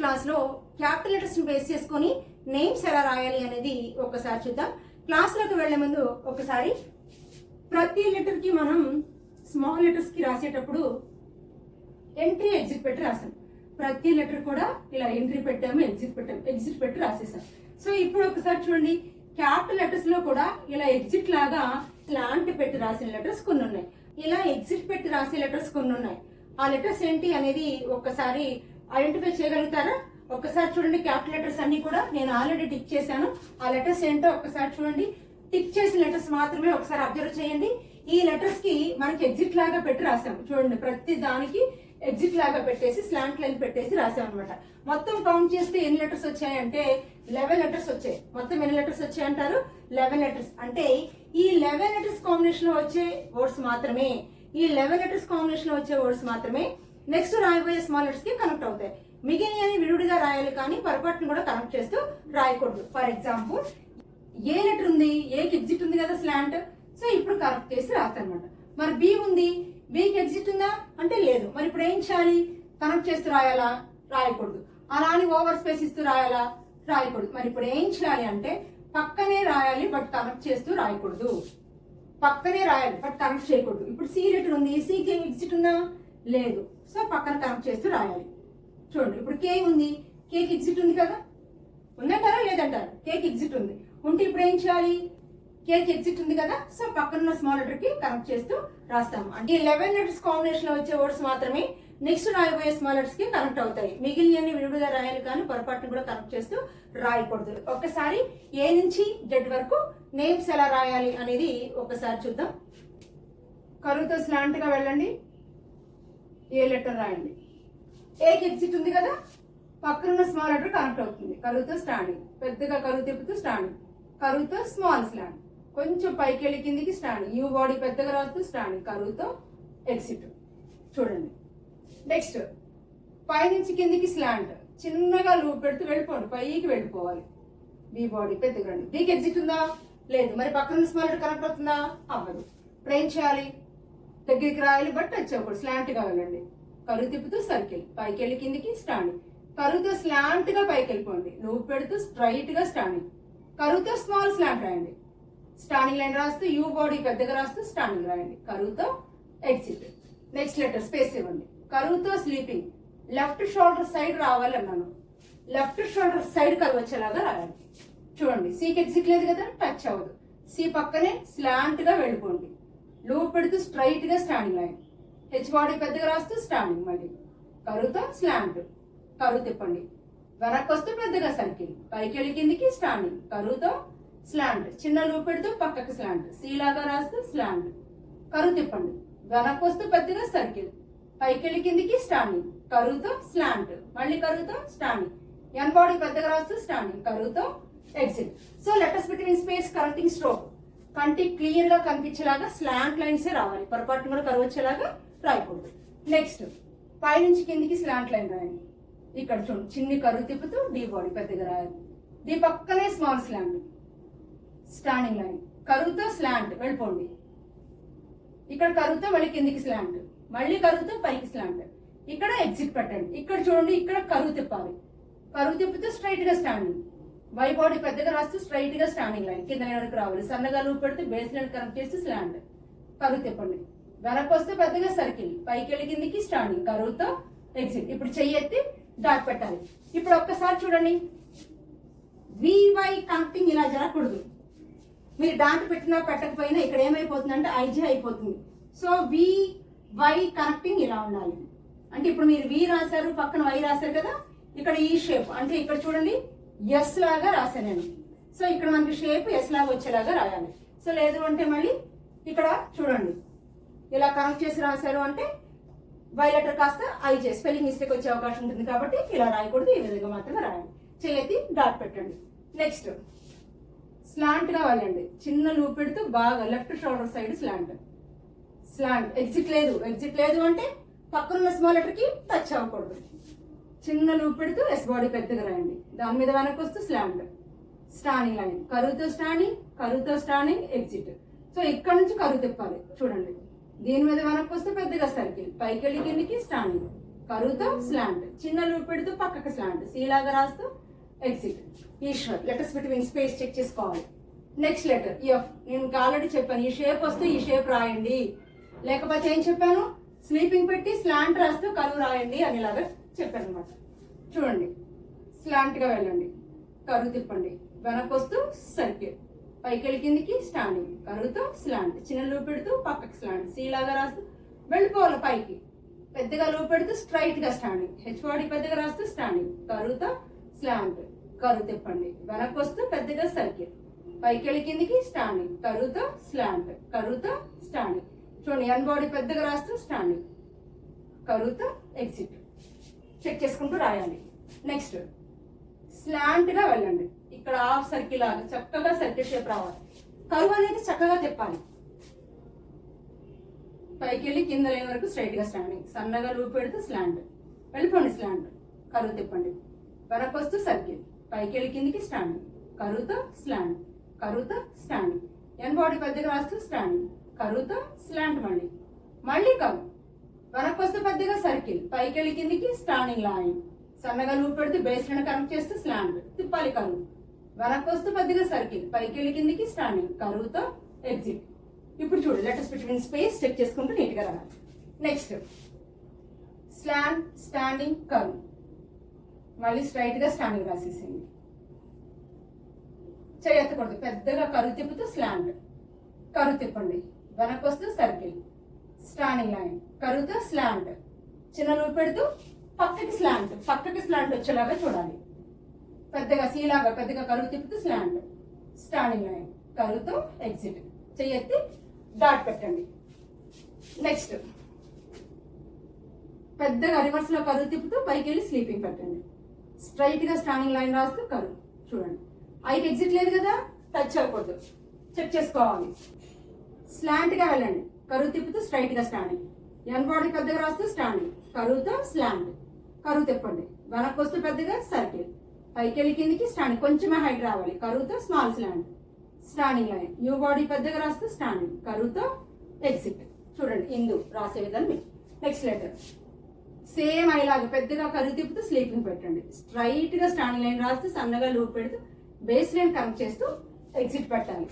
క్లాస్లో క్యాపిటల్ లెటర్స్ని బేస్ చేసుకొని నేమ్స్ ఎలా రాయాలి అనేది ఒకసారి చూద్దాం. క్లాస్లోకి వెళ్ళే ముందు ఒకసారి ప్రతి లెటర్కి మనం స్మాల్ లెటర్స్కి రాసేటప్పుడు ఎంట్రీ ఎగ్జిట్ పెట్టి రాసాం. ప్రతి లెటర్ కూడా ఇలా ఎంట్రీ పెట్టాము ఎగ్జిట్ పెట్టాము ఎగ్జిట్ పెట్టి రాసేసాం. సో ఇప్పుడు ఒకసారి చూడండి. క్యాపిటల్ లెటర్స్లో కూడా ఇలా ఎగ్జిట్ లాగా ఇలాంటి పెట్టి రాసిన లెటర్స్ కొన్ని ఉన్నాయి. ఇలా ఎగ్జిట్ పెట్టి రాసే లెటర్స్ కొన్ని ఉన్నాయి. ఆ లెటర్స్ ఏంటి అనేది ఒక్కసారి ఐడెంటిఫై చేయగలుగుతారా? ఒక్కసారి చూడండి క్యాపిటల్ లెటర్స్ అన్ని కూడా నేను ఆల్రెడీ టిక్ చేశాను. ఆ లెటర్స్ ఏంటో ఒక్కసారి చూడండి. టిక్ చేసిన లెటర్స్ మాత్రమే ఒకసారి అబ్జర్వ్ చేయండి. ఈ లెటర్స్కి మనకి ఎగ్జిట్ లాగా పెట్టి రాసాం చూడండి ప్రతి దానికి ఎగ్జిట్ లాగా పెట్టేసి స్లాంట్ లైన్ పెట్టేసి రాసాం అనమాట మొత్తం కౌంట్ చేస్తే ఎన్ని లెటర్స్ వచ్చాయంటే లెవెన్ లెటర్స్ వచ్చాయి. మొత్తం ఎన్ని లెటర్స్ వచ్చాయి అంటారు? Eleven letters. అంటే ఈ లెవెన్ లెటర్స్ కాంబినేషన్లో వచ్చే వర్డ్స్ మాత్రమే. ఈ లెవెన్ లెటర్స్ కాంబినేషన్లో వచ్చే వర్డ్స్ మాత్రమే నెక్స్ట్ రాయబోయే స్మాల్ లెటర్స్కి కనెక్ట్ అవుతాయి. మిగిలినవి విడివిడిగా రాయాలి కానీ పొరపాటును కూడా కనెక్ట్ చేస్తూ రాయకూడదు. ఫర్ ఎగ్జాంపుల్ ఏ లెటర్ ఉంది? ఏకి ఎగ్జిట్ ఉంది కదా స్లాంట్ సో ఇప్పుడు కరెక్ట్ చేసి రాస్తానమాట. మరి బి ఉంది? బీకి ఎగ్జిట్ ఉందా? అంటే లేదు. మరి ఇప్పుడు ఏం చేయాలి? కనెక్ట్ చేస్తూ రాయాలా? రాయకూడదు. అలా అని ఓవర్ స్పేస్ ఇస్తూ రాయాలా? రాయకూడదు. మరి ఇప్పుడు ఏం చేయాలి అంటే పక్కనే రాయాలి బట్ కనెక్ట్ చేస్తూ రాయకూడదు. పక్కనే రాయాలి బట్ కనెక్ట్ చేయకూడదు. ఇప్పుడు సి లెటర్ ఉంది. సికి ఎగ్జిట్ ఉందా? లేదు. సో పక్కన కనెక్ట్ చేస్తూ రాయాలి. చూడండి ఇప్పుడు కే ఉంది. కేక్ ఎగ్జిట్ ఉంది కదా? ఉందంటారా? లేదంటారా? కేక్ ఎగ్జిట్ ఉంది. ఉంటే ఇప్పుడు ఏం చేయాలి? కేక్ ఎగ్జిట్ ఉంది కదా? సో పక్కన ఉన్న స్మాల్ లెటర్కి కనెక్ట్ చేస్తూ రాస్తాము. అంటే లెవెన్ లెటర్స్ కాంబినేషన్లో వచ్చే వర్డ్స్ మాత్రమే నెక్స్ట్ రాయబోయే స్మాల్ లెటర్స్కి కనెక్ట్ అవుతాయి. మిగిలిన విడివిడిగా రాయాలి కానీ పొరపాటును కూడా కనెక్ట్ చేస్తూ రాయకూడదు. ఒకసారి ఏ నుంచి జెడ్ వరకు నేమ్స్ ఎలా రాయాలి అనేది ఒకసారి చూద్దాం. కరువుతో స్లాంట్గా వెళ్ళండి. ఏ లెటర్ రాయండి? ఏకి ఎగ్జిట్ ఉంది కదా? పక్కనున్న స్మాల్ లెటర్ కనెక్ట్ అవుతుంది. కరువుతో స్టాండింగ్. పెద్దగా కరువు తిప్పుతూ స్టాండింగ్. కరువుతో స్మాల్ స్లాండ్ కొంచెం పైకి వెళ్ళి కిందికి స్టాండింగ్. యూ బాడీ పెద్దగా రాస్తూ స్టాండింగ్. కరువుతో ఎగ్జిట్. చూడండి. నెక్స్ట్. పైనుంచి కిందికి స్లాంట్ చిన్నగా లూప్ పెడుతూ వెళ్ళిపోండి. పైకి వెళ్ళిపోవాలి. బీ బాడీ పెద్దగా రండి. బీకి ఎగ్జిట్ ఉందా? లేదు. మరి పక్కన స్మాల్ లెటర్ కనెక్ట్ అవుతుందా? అవ్వదు. ఇప్పుడు ఏం చేయాలి? దగ్గరికి రాయాలి బట్ టచ్ అవ్వకూడదు స్లాంట్ వెళ్ళండి. కరువు తిప్పుతూ సర్కిల్ పైకి వెళ్ళి కిందికి స్టాండింగ్ కరువుతో స్లాంట్గా పైకి వెళ్ళిపోండి. లూప్ పెడుతూ స్ట్రైట్గా స్టాండింగ్ కరువుతో స్మాల్ స్లాంట్ రాయండి. స్టాండింగ్ లైన్ రాస్తూ యూ బాడీ పెద్దగా రాస్తూ స్టాండింగ్ రాయండి. కరువుతో ఎగ్జిట్ నెక్స్ట్ లెటర్ స్పేస్ ఇవ్వండి. కరువుతో స్లీపింగ్ లెఫ్ట్ షోల్డర్ సైడ్ రావాలన్నాను. లెఫ్ట్ షోల్డర్ సైడ్ కరువు వచ్చేలాగా రాయాలి. చూడండి సీకి ఎగ్జిట్ లేదు కదా టచ్ అవ్వదు. సీ పక్కనే స్లాంట్గా వెళ్ళిపోండి. లూప్ పెడుతూ స్ట్రైట్గా స్టాండింగ్ లైన్ హెచ్ బాడీ పెద్దగా రాస్తూ స్టాండింగ్ మళ్ళీ. కరువుతో స్లాంట్ కరువు తిప్పండి. వెనక్కి వస్తే పెద్దగా సర్కిల్ పైకి వెళ్ళి కిందికి స్టాండింగ్ కరువుతో స్లాంట్ చిన్న లూప్ పెడుతూ పక్కకి స్లాంట్ సీలాగా రాస్తూ స్లాంట్ కరువు తిప్పండి. వెనక్కి వస్తూ పెద్దగా సర్కిల్ పైకి వెళ్ళి కిందికి స్టాండింగ్ కరువుతో స్లాంట్ మళ్ళీ కరువుతో స్టాండింగ్ ఎన్ బాడీ పెద్దగా రాస్తూ స్టాండింగ్ కరువుతో exit so letters between space correcting stroke కంటికి క్లియర్గా కనిపించేలాగా స్లాంట్ లైన్స్ రావాలి. పొరపాటును కూడా కరువు వచ్చేలాగా రాయకూడదు. నెక్స్ట్ పైనుంచి కిందికి స్లాంట్ లైన్ రాయండి. ఇక్కడ చూడండి చిన్ని కరువు తిప్పుతూ డీ బాడీ పెద్దగా రాయాలి. దీ పక్కనే స్మాల్ స్లాంట్ స్టాండింగ్ లైన్ కరువుతో స్లాంట్ వెళ్ళిపోండి. ఇక్కడ కరువుతో మళ్ళీ కిందికి స్లాంట్ మళ్ళీ కరువుతో పైకి స్లాంట్ ఇక్కడ ఎగ్జిట్ పెట్టండి. ఇక్కడ చూడండి ఇక్కడ కరువు తిప్పాలి. కరువు తిప్పుతూ స్ట్రైట్గా స్టాండింగ్ వై బాడీ పెద్దగా రాస్తూ స్ట్రైట్గా స్టాండింగ్ లైన్ కింద వరకు రావాలి. సన్నగా లూప్ పెడితే బేస్ లైన్ కనెక్ట్ చేసి స్లాండ్ కరువు తిప్పండి. వెనక్కి వస్తే పెద్దగా సర్కిల్ పైకి వెళ్ళి కిందికి స్టాండింగ్ కరువుతో ఎగ్జిట్ ఇప్పుడు చెయ్యి ఎత్తి డాట్ పెట్టాలి. ఇప్పుడు ఒక్కసారి చూడండి. వివై కనెక్టింగ్ ఇలా జరగకూడదు. మీరు డాట్ పెట్టినా పెట్టకపోయినా ఇక్కడ ఏమైపోతుంది అంటే ఐజీ అయిపోతుంది. సో వి వై కనెక్టింగ్ ఇలా ఉండాలి. అంటే ఇప్పుడు మీరు వి రాశారు పక్కన వై రాశారు కదా? ఇక్కడ e ఈ షేప్ అంటే ఇక్కడ చూడండి. ఎస్ లాగా రాశాను నేను. సో ఇక్కడ మనకి షేప్ ఎస్ లాగా వచ్చేలాగా రాయాలి. సో లేదు అంటే మళ్ళీ ఇక్కడ చూడండి. ఇలా కనెక్ట్ చేసి రాశారు అంటే వై లెటర్ కాస్త ఐ చే స్పెల్లింగ్ మిస్టేక్ వచ్చే అవకాశం ఉంటుంది కాబట్టి ఇలా రాయకూడదు ఈ విధంగా మాత్రమే రాయండి చేయతి డాట్ పెట్టండి. నెక్స్ట్ స్లాంట్గా వెళ్ళండి. చిన్న లూప్ పెడుతూ బాగా left shoulder side slant slant exit లేదు. ఎగ్జిట్ లేదు అంటే పక్కనున్న స్మాల్ లెటర్కి టచ్ అవ్వకూడదు. చిన్న లూప్ పెడుతూ ఎస్ బాడీ పెద్దగా రాయండి. దాని మీద వెనక్కి వస్తూ స్లాండ్ స్టాండింగ్ లైన్ కరువుతో స్టాండింగ్ కరువుతో స్టాండింగ్ ఎగ్జిట్ సో ఇక్కడ నుంచి కరువు తిప్పాలి. చూడండి. దీని మీద వెనక్కి వస్తే పెద్దగా సర్కిల్ పైకి వెళ్ళి కిందికి స్టాండింగ్ కరువుతో స్లాంట్ చిన్న లూప్ పెడుతూ పక్కకి స్లాంట్ సీలాగా రాస్తూ ఎగ్జిట్ ఈశ్వర్ లెటర్స్ బిట్వీన్ స్పేస్ చెక్ చేసుకోవాలి. నెక్స్ట్ లెటర్ ఎఫ్ నేను ఆల్రెడీ చెప్పాను. ఈ షేప్ వస్తే ఈ షేప్ రాయండి. లేకపోతే ఏం చెప్పాను? స్లీపింగ్ పెట్టి స్లాంట్ రాస్తూ కరువు రాయండి అనేలాగా చెప్పాను అనమాట చూడండి స్లాంట్గా వెళ్ళండి. కరువు తిప్పండి. వెనక్కి వస్తూ సర్కిల్ పైకి కిందికి స్టాండింగ్ కరువుతో స్లాంట్ చిన్న లూప్ పెడుతూ పక్కకి స్లాంట్ సీలాగా రాస్తూ వెళ్ళిపోవాలి పైకి. పెద్దగా లూప్ పెడుతూ స్ట్రైట్గా స్టాండింగ్ హెచ్ బాడీ పెద్దగా రాస్తూ స్టాండింగ్ కరువుతో స్లాంట్ కరువు తిప్పండి. వెనక్కి వస్తూ పెద్దగా సర్కిల్ పైకి కిందికి స్టాండింగ్ కరువుతో స్లాంట్ కరువుతో స్టాండింగ్ చూడండి ఎన్ బాడీ పెద్దగా రాస్తూ స్టాండింగ్ కరువుతో ఎగ్జిట్ చెక్ చేసుకుంటూ రాయాలి నెక్స్ట్ స్లాంట్గా వెళ్ళండి. ఇక్కడ హాఫ్ సర్కిల్ లాగా చక్కగా సర్కిల్ షేప్ రావాలి. కరువు అనేది చక్కగా తిప్పాలి. పైకి వెళ్ళి కింద లేని వరకు స్ట్రైట్గా స్టాండింగ్ సన్నగా లూప్ పెడితే స్లాంట్ వెళ్ళిపోండి స్లాంట్ కరువు తిప్పండి. వెనక్కి వస్తూ సర్కిల్. పైకి వెళ్ళి కిందికి స్టాండింగ్ కరువుతో స్లాంట్ కరువుతో స్టాండింగ్ ఎన్ బాడీ పెద్దగా రాస్తూ స్టాండింగ్ కరువుతో స్లాంట్ మళ్ళీ. మళ్ళీ కరువు. వెనక్కి వస్తే పెద్దగా సర్కిల్ పైకి వెళ్ళి కిందికి స్టాండింగ్ లైన్. సన్నగా లూప్ పెడితే బేస్ లైన్ కనెక్ట్ చేస్తే స్లాండ్. తిప్పాలి కరువు. వెనక్కి వస్తే పెద్దగా సర్కిల్ పైకి వెళ్ళి కిందికి స్టాండింగ్. కరువుతో ఎగ్జిట్ ఇప్పుడు చూడు లెటర్స్ బిట్వీన్ స్పేస్ చెక్ చేసుకుంటూ నీట్గా రావాలి. నెక్స్ట్ స్లాండ్ స్టాండింగ్ కరువు. మళ్ళీ స్ట్రైట్గా స్టాండింగ్ రాసేసింది చేయెత్తకూడదు పెద్దగా కరువు తిప్పుతూ స్లాండ్ కరువు తిప్పండి. వెనక్కి వస్తూ సర్కిల్ స్టాండింగ్ లైన్ కరువుతో స్లాంట్ చిన్న లూప్ పెడుతూ పక్కకి స్లాంట్ పక్కకి స్లాంట్ వచ్చేలాగా చూడాలి. పెద్దగా సీలాగా పెద్దగా కరువు తిప్పుతూ స్లాంట్ స్టాండింగ్ లైన్ కరువుతో ఎగ్జిట్ చెయ్యెత్తి డాట్ పెట్టండి. నెక్స్ట్ పెద్దగా రివర్స్లో కరువు తిప్పుతూ పైకి వెళ్ళి స్లీపింగ్ పెట్టండి స్ట్రైట్గా స్టాండింగ్ లైన్ రాస్తూ కరువు. చూడండి. ఐకి ఎగ్జిట్ లేదు కదా? టచ్ అవ్వకూడదు. చెక్ చేసుకోవాలి. స్లాంట్గా వెళ్ళండి. కరువు తిప్పుతూ స్ట్రైట్గా స్టాండింగ్ ఎన్ బాడీ పెద్దగా రాస్తూ స్టాండింగ్ కరువుతో స్లాండ్ కరువు తిప్పండి. వెనక్కి వస్తూ పెద్దగా సర్కిల్ పైకి వెళ్ళి కిందికి స్టాండింగ్ కొంచెమే హైట్ రావాలి. కరువుతో small slant standing line U body పెద్దగా రాస్తూ స్టాండింగ్ కరువుతో ఎగ్జిట్ చూడండి ఇందు రాసే విధానం నెక్స్ట్ లెటర్ సేమ్ అయ్యేలాగా పెద్దగా కరువు తిప్పుతూ స్లీపింగ్ పెట్టండి. స్ట్రైట్గా స్టాండింగ్ లైన్ రాస్తూ సన్నగా లూప్ పెడుతూ బేస్ లైన్ కనెక్ట్ చేస్తూ ఎగ్జిట్ పెట్టాలి.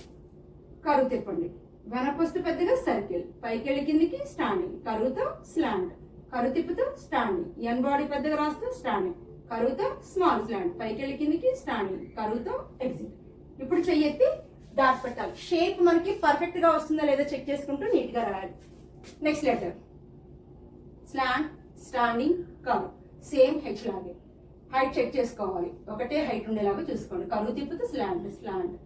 కరువు తిప్పండి. వెనక్కి పెద్దగా సర్కిల్. పైకెళ్ళి కిందికి స్టాండింగ్. కరువుతో స్లాండ్. కరువు తిప్పుతో స్టాండింగ్. ఎన్ బాడీ పెద్దగా రాస్తూ స్టాండింగ్. కరువుతో స్మాల్ స్లాండ్. పైకెళ్ళి కిందికి స్టాండింగ్. కరువుతో ఎగ్జిట్. ఇప్పుడు చెయ్యెత్తి డాట్ పెట్టాలి. షేప్ మనకి పర్ఫెక్ట్గా వస్తుందా లేదా చెక్ చేసుకుంటూ నీట్గా రాయాలి. Next letter slant standing curve same H లాగే. హైట్ చెక్ చేసుకోవాలి. ఒకటే హైట్ ఉండేలాగా చూసుకోండి. కరువు తిప్పుతూ స్లాండ్ స్లాండ్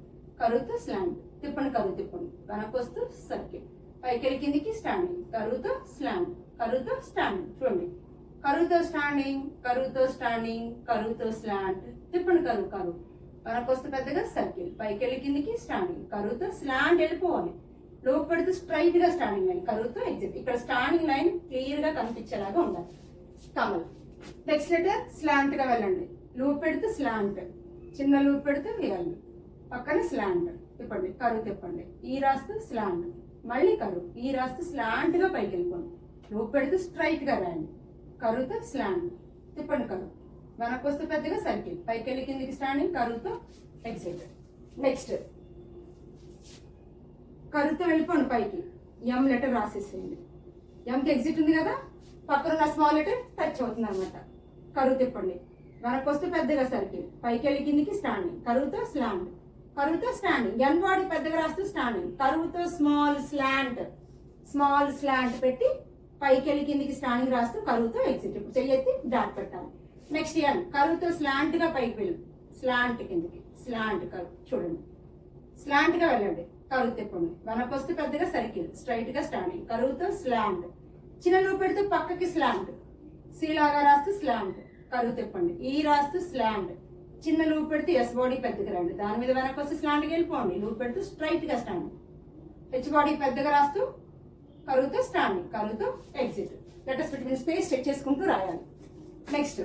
కరువుతో స్లాండ్ తిప్పండి కళ్ళు తిప్పండి. వెనక్కి వస్తూ సర్కిల్ పైకెళ్ళి కిందికి స్టాండింగ్ కరువుతో స్లాండ్ కరువుతో స్టాండింగ్ చూడండి. కరువుతో స్టాండింగ్ కరువుతో స్టాండింగ్ కరువుతో స్లాండ్ తిప్పండి కరువు కరువు వెనక్కి వస్తే పెద్దగా సర్కిల్ పైకెళ్ళి కిందికి స్టాండింగ్ కరువుతో స్లాండ్ వెళ్ళిపోవాలి. లోపు పెడితే స్ట్రైట్గా స్టాండింగ్ లైన్ కరువుతో ఎగ్జిట్ ఇక్కడ స్టాండింగ్ లైన్ క్లియర్గా కనిపించేలాగా ఉండాలి. కమల్ నెక్స్ట్ లెటర్ స్లాంట్గా వెళ్ళండి. లూప్ పెడితే స్లాంట్ చిన్న లూప్ పెడితే వెళ్ళండి పక్కన స్లాంట్ తిప్పండి కరువు తిప్పండి. ఈ రాస్తూ స్లాండ్ మళ్ళీ కరువు. ఈ రాస్తూ స్లాండ్గా పైకి వెళ్ళిపోండి. లూప్ పెడితే స్ట్రైట్గా రాయండి. కరువుతో స్లాండ్ తిప్పండి కరువు. వెనక్కి వస్తే పెద్దగా సర్కిల్ పైకి వెళ్ళి కిందికి స్టాండింగ్ కరువుతో ఎగ్జిట్ నెక్స్ట్ కరుతో వెళ్ళిపోండి పైకి. ఎం లెటర్ రాసేసేయండి. ఎంకి ఎగ్జిట్ ఉంది కదా? పక్కన ఉన్న స్మాల్ లెటర్ టచ్ అవుతుంది అనమాట కరువు తిప్పండి. వెనక్కి వస్తే పెద్దగా సర్కిల్ పైకి వెళ్ళి కిందికి స్టాండింగ్ కరువుతో స్లాండ్ కరువుతో స్టాండింగ్ ఎన్ బాడీ పెద్దగా రాస్తూ స్టాండింగ్ కరువుతో స్మాల్ స్లాంట్ స్మాల్ స్లాంట్ పెట్టి పైకి వెళ్ళి కిందికి స్టాండింగ్ రాస్తూ కరువుతో ఎగ్జిట్ ఇప్పుడు చెయ్యెత్తి డాట్ పెట్టాలి. నెక్స్ట్ ఎన్ కరువుతో స్లాంట్గా పైకి వెళ్ళు. స్లాంట్ కిందికి. స్లాంట్ కరువు. చూడండి. స్లాంట్గా వెళ్ళండి. కరువు తిప్పండి. వెనక్కి వస్తే పెద్దగా సర్కిల్ స్ట్రైట్గా స్టాండింగ్ కరువుతో స్లాంట్ చిన్న లూప్ పెడితే పక్కకి స్లాంట్ సీలాగా రాస్తూ స్లాంట్ కరువు తిప్పండి. E ఈ రాస్తూ స్లాంట్ చిన్న లూప్ పెడితే ఎస్ బాడీ పెద్దగా రండి. దాని మీద వెనక్కి వస్తే స్లాంట్కి వెళ్ళిపోండి. లూప్ పెడితే స్ట్రైట్గా స్టాండ్ స్టాండింగ్ హెచ్ బాడీ పెద్దగా రాస్తూ కరువుతో స్టాండింగ్ కరువుతో exit letters between space check చేసుకుంటూ రాయాలి. నెక్స్ట్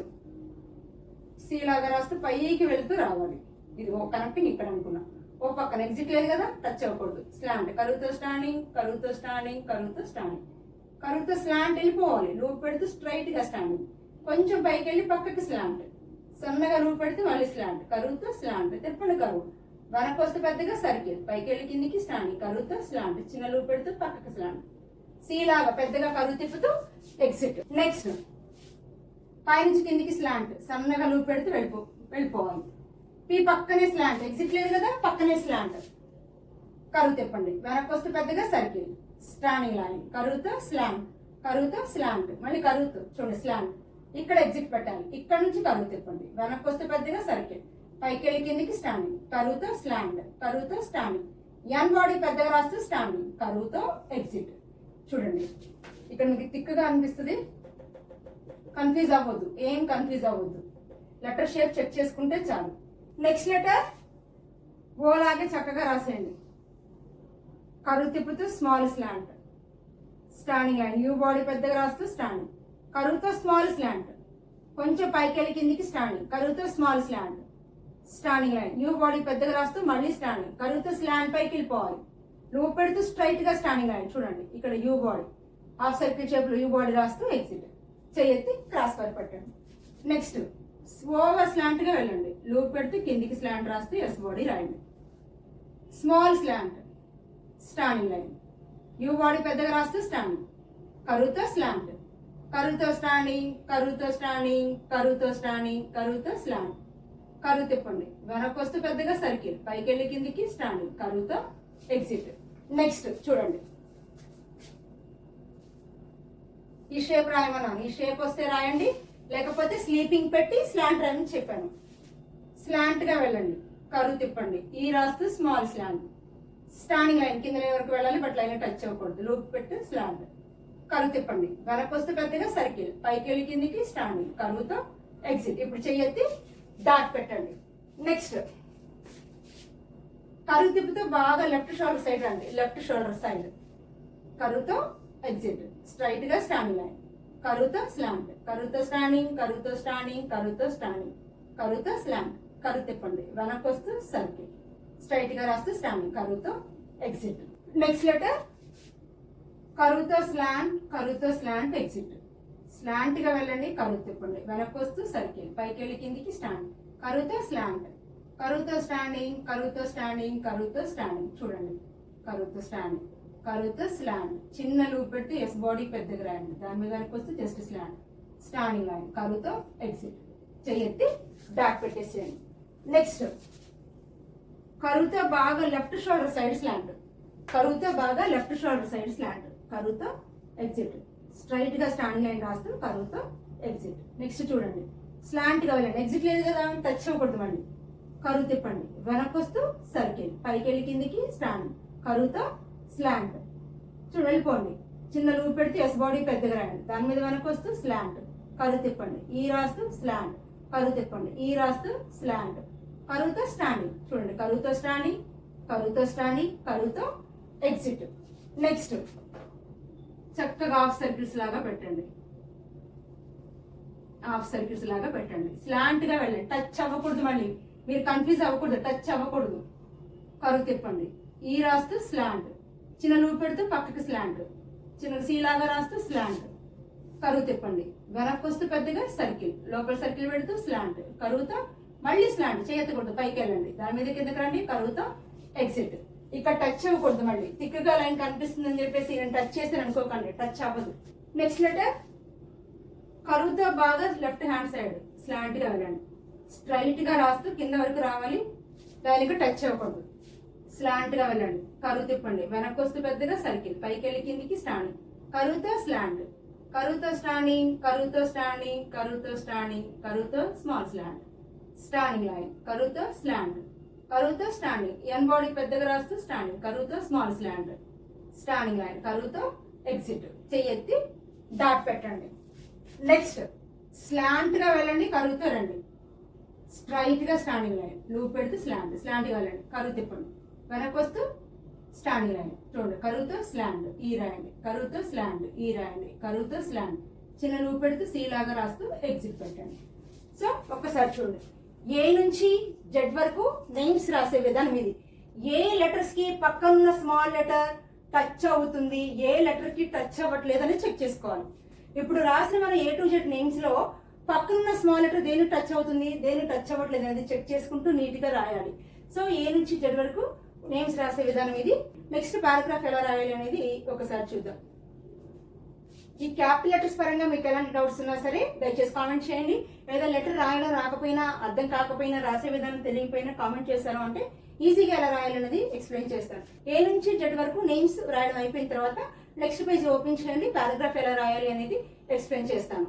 సీలాగా రాస్తూ పైకి వెళ్తూ రావాలి. ఇది ఓ కనెక్టింగ్ ఇక్కడ అనుకున్నా. ఓ పక్కన ఎగ్జిట్ లేదు కదా టచ్ అవ్వకూడదు. స్లాంట్ కరువుతో స్టాండింగ్ కరువుతో స్టాండింగ్ కరువుతో స్టాండింగ్ కరువుతో స్లాంట్ వెళ్ళిపోవాలి. లూప్ పెడుతూ స్ట్రైట్గా స్టాండింగ్ కొంచెం పైకి వెళ్ళి పక్కకి స్లాంట్ సన్నగా లూప్ పెడితే మళ్ళీ స్లాంట్ కరువుతో స్లాంట్ తిప్పండి కరువు. వెనక్కి వస్తే పెద్దగా సర్కిల్ పైకి వెళ్ళి కిందికి స్టాండింగ్ కరువుతో స్లాంట్ చిన్న లూప్ పెడుతూ పక్కకి స్లాంట్ సీలాగా పెద్దగా కరువు తిప్పుతూ ఎగ్జిట్ నెక్స్ట్ పైనుంచి కిందికి స్లాంట్ సన్నగా లూప్ పెడితే వెళ్ళిపో వెళ్ళిపోవాలి. పి పక్కనే స్లాంట్ ఎగ్జిట్ లేదు కదా పక్కనే స్లాంట్ కరువు తిప్పండి. వెనక్కి వస్తే పెద్దగా సర్కిల్ స్టాండింగ్ లైన్ కరువుతో స్లాంట్ కరువుతో స్లాంట్ మళ్ళీ కరువుతో చూడండి స్లాంట్ ఇక్కడ ఎగ్జిట్ పెట్టాలి. ఇక్కడ నుంచి కరువు తిప్పండి. వెనక్కి వస్తే పెద్దగా సర్కిల్ పైకి వెళ్ళి కిందికి స్టాండింగ్ కరువుతో స్లాండ్ కరువుతో స్టాండింగ్ ఎన్ బాడీ పెద్దగా రాస్తూ స్టాండింగ్ కరువుతో ఎగ్జిట్ చూడండి. ఇక్కడ మీకు తిక్కుగా అనిపిస్తుంది. కన్ఫ్యూజ్ అవ్వద్దు. ఏం కన్ఫ్యూజ్ అవ్వద్దు. లెటర్ షేప్ చెక్ చేసుకుంటే చాలు. నెక్స్ట్ లెటర్ ఓలాగే చక్కగా రాసేయండి. కరువు తిప్పుతూ small slant standing line U body పెద్దగా రాస్తూ స్టాండింగ్ కరువుతో స్మాల్ స్లాంట్ కొంచెం పైకి వెళ్ళి కిందికి స్టాండింగ్. కరువుతో small slant standing line. U body పెద్దగా రాస్తూ మళ్ళీ స్టాండింగ్. కరువుతో స్లాండ్ పైకి వెళ్ళిపోవాలి. నువ్వు పెడుతూ స్ట్రైట్గా స్టాండింగ్ లైన్ చూడండి. ఇక్కడ U body. Half circle shape U body రాస్తూ ఎగ్జిట్. చేయెత్తి క్రాస్ పర్ పెట్టండి. నెక్స్ట్. ఓవర్ స్లాంట్గా వెళ్ళండి. లూప్ పెడుతూ కిందికి స్లాంట్ రాస్తూ ఎస్ బాడీ రాయండి. Small slant standing line. U body పెద్దగా రాస్తూ స్టాండింగ్. కరువుతో స్లాంట్ కరువుతో స్టాండింగ్ కరువుతో స్టాండింగ్ కరువుతో స్టాండింగ్ కరువుతో స్లాండ్ కరువు తిప్పండి. వెనక్కి వస్తే పెద్దగా సర్కిల్. పైకి వెళ్ళి కిందికి స్టాండింగ్ కరువుతో ఎగ్జిట్ నెక్స్ట్ చూడండి. ఈ షేప్ రాయమన్నాను ఈ షేప్ వస్తే రాయండి. లేకపోతే స్లీపింగ్ పెట్టి స్లాంట్ రాయమని చెప్పాను. స్లాంట్గా వెళ్ళండి. కరువు తిప్పండి. ఈ రాస్తూ స్మాల్ స్లాంట్ స్టాండింగ్ లైన్ కింద వరకు వెళ్ళాలి బట్ లైన్ టచ్ అవ్వకూడదు. లూప్ పెట్టి స్లాంట్ కరువు తిప్పండి. వెనక్కి వస్తే పెద్దగా సర్కిల్ పైకి వెళ్ళి కిందికి స్టాండింగ్ కరువుతో ఎగ్జిట్ ఇప్పుడు చెయ్యెత్తి డాట్ పెట్టండి. నెక్స్ట్ కరువు తిప్పుతో బాగా లెఫ్ట్ షోల్డర్ సైడ్ రండి. లెఫ్ట్ షోల్డర్ సైడ్ కరువుతో ఎగ్జిట్ స్ట్రైట్గా స్టాండింగ్ లైన్ కరువుతో స్లాంట్ కరువుతో స్టాండింగ్ కరువుతో స్టాండింగ్ కరువుతో స్టాండింగ్ కరువుతో స్లాంట్ కరువు తిప్పండి. వెనక్కి వస్తూ సర్కిల్ స్ట్రైట్గా రాస్తూ స్టాండింగ్ కరువుతో ఎగ్జిట్ నెక్స్ట్ లెటర్ కరువుతో స్లాంట్ కరువుతో స్లాంట్ ఎగ్జిట్. స్లాంట్గా వెళ్ళండి కరువు తిప్పండి. వెనక్కి వస్తూ సర్కిల్. పైకి వెళ్ళి కిందికి స్టాండ్. కరువుతో స్లాంట్. కరువుతో స్టాండింగ్ కరువుతో స్టాండింగ్ కరువుతో స్టాండింగ్. చూడండి. కరువుతో స్టాండింగ్ కరువుతో స్లాండ్. చిన్న లూప్ పెడితే ఎస్ బాడీ పెద్దగా రాయండి. దాని మీద వెనక్కి వస్తే జస్ట్ స్లాండ్ స్టాండింగ్ రాయండి కరువుతో ఎగ్జిట్ చెయ్యెత్తి బ్యాక్ పెట్టేసేయండి. నెక్స్ట్ కరువుతో బాగా లెఫ్ట్ షోల్డర్ సైడ్ స్లాంట్ కరువుతో బాగా లెఫ్ట్ షోల్డర్ సైడ్ స్లాంట్ కరువుతో ఎగ్జిట్ స్ట్రైట్గా స్టాండ్ స్టాండింగ్ లైన్ రాస్తూ కరువుతో ఎగ్జిట్ నెక్స్ట్ చూడండి. స్లాంట్గా వెళ్ళండి ఎగ్జిట్ లేదు కదా? టచ్ అవ్వకూడదు మళ్ళీ. కరువు తిప్పండి. వెనక్కి వస్తూ సర్కిల్ పైకి వెళ్ళి కిందికి స్టాండ్ కరువుతో స్లాంట్ చూడు వెళ్ళిపోండి. చిన్న లూప్ పెడితే ఎస్ బాడీ పెద్దగా రాయండి. దాని మీద వెనక్కి వస్తూ స్లాంట్ కరువు తిప్పండి. ఈ రాస్తూ స్లాంట్ కరువు తిప్పండి. ఈ రాస్తూ స్లాంట్ కరువుతో స్టాండింగ్ చూడండి. కరువుతో స్టాండింగ్ కరువుతో స్టాండింగ్ కరువుతో ఎగ్జిట్ నెక్స్ట్ చక్కగా హాఫ్ సర్కిల్స్ లాగా పెట్టండి. హాఫ్ సర్కిల్స్ లాగా పెట్టండి. స్లాంట్గా వెళ్ళండి. టచ్ అవ్వకూడదు మళ్ళీ. మీరు కన్ఫ్యూజ్ అవ్వకూడదు. టచ్ అవ్వకూడదు. కరువు తిప్పండి. ఈ రాస్తూ స్లాంట్ చిన్న లూప్ పెడుతూ పక్కకి స్లాంట్ చిన్న సీ లాగా రాస్తూ స్లాంట్ కరువు తిప్పండి. వెనక్కి వస్తూ పెద్దగా సర్కిల్ లోపల సర్కిల్ పెడుతూ స్లాంట్ కరువుతో మళ్ళీ స్లాంట్ చేయకూడదు పైకి వెళ్ళండి. దాని మీద కిందకి రండి. కరువుతో ఎగ్జిట్ ఇక్కడ టచ్ అవ్వకూడదు మళ్ళీ. తిక్కగా లైన్ కనిపిస్తుంది అని చెప్పేసి నేను టచ్ చేసాను అనుకోకండి. టచ్ అవ్వదు. నెక్స్ట్ లెటర్ కరువుతో బాగా లెఫ్ట్ హ్యాండ్ సైడ్ స్లాంట్గా వెళ్ళండి. స్ట్రైట్గా రాస్తూ కింద వరకు రావాలి. దానికి టచ్ అవ్వకూడదు స్లాంట్గా వెళ్ళండి. కరువు తిప్పండి. వెనక్కి వస్తూ పెద్దగా సర్కిల్ పైకి వెళ్ళి కిందికి స్టాండ్ కరువుతో స్లాండ్ కరువుతో స్టాండింగ్ కరువుతో స్టాండింగ్ కరువుతో స్టాండింగ్ కరువుతో స్మాల్ స్లాండ్ స్టాండింగ్ లైన్ కరువుతో స్లాండ్ కరువుతో స్టాండింగ్ ఎన్ బాడీ పెద్దగా రాస్తూ స్టాండింగ్ కరువుతో స్మాల్ స్లాండ్ స్టాండింగ్ లైన్ కరువుతో ఎగ్జిట్ చెయ్యెత్తి డాట్ పెట్టండి. నెక్స్ట్ స్లాంట్గా వెళ్ళండి కరువుతో రండి. స్ట్రైట్గా స్టాండింగ్ లైన్ లూప్ పెడితే స్లాండ్ స్లాంట్గా వెళ్ళండి. కరువు తిప్పండి. వెనక్కి వస్తూ స్టాండింగ్ లైన్ చూడండి. కరువుతో స్లాండ్ ఈ రాయండి. కరువుతో స్లాండ్ ఈ రాయండి. కరువుతో స్లాండ్ చిన్న లూప్ పెడుతూ సి లాగా రాస్తూ ఎగ్జిట్ పెట్టండి. సో ఒక్కసారి చూడండి. ఏ నుంచి జెడ్ వరకు నేమ్స్ రాసే విధానం ఇది. ఏ లెటర్స్కి పక్కనున్న స్మాల్ లెటర్ టచ్ అవుతుంది ఏ లెటర్కి టచ్ అవ్వట్లేదని చెక్ చేసుకోవాలి. ఇప్పుడు రాసిన మన ఏ టు జెడ్ నేమ్స్లో పక్కనున్న స్మాల్ లెటర్ దేని టచ్ అవుతుంది దేని టచ్ అవ్వట్లేదు అనేది చెక్ చేసుకుంటూ నీట్గా రాయాలి. సో ఏ నుంచి జెడ్ వరకు నేమ్స్ రాసే విధానం ఇది. నెక్స్ట్ పారాగ్రాఫ్ ఎలా రాయాలి అనేది ఒకసారి చూద్దాం. ఈ క్యాపిటల్ లెటర్స్ పరంగా మీకు ఎలాంటి డౌట్స్ ఉన్నా సరే దయచేసి కామెంట్ చేయండి. లేదా లెటర్ రాయడం రాకపోయినా అర్థం కాకపోయినా రాసే విధానం తెలియకపోయినా కామెంట్ చేశారు అంటే ఈజీగా ఎలా రాయాలన్నది ఎక్స్ప్లెయిన్ చేస్తాను. ఏ నుంచి జడ్ వరకు నేమ్స్ రాయడం అయిపోయిన తర్వాత నెక్స్ట్ పేజ్ ఓపెన్ చేయండి పారాగ్రాఫ్ ఎలా రాయాలి అనేది ఎక్స్ప్లెయిన్ చేస్తాను.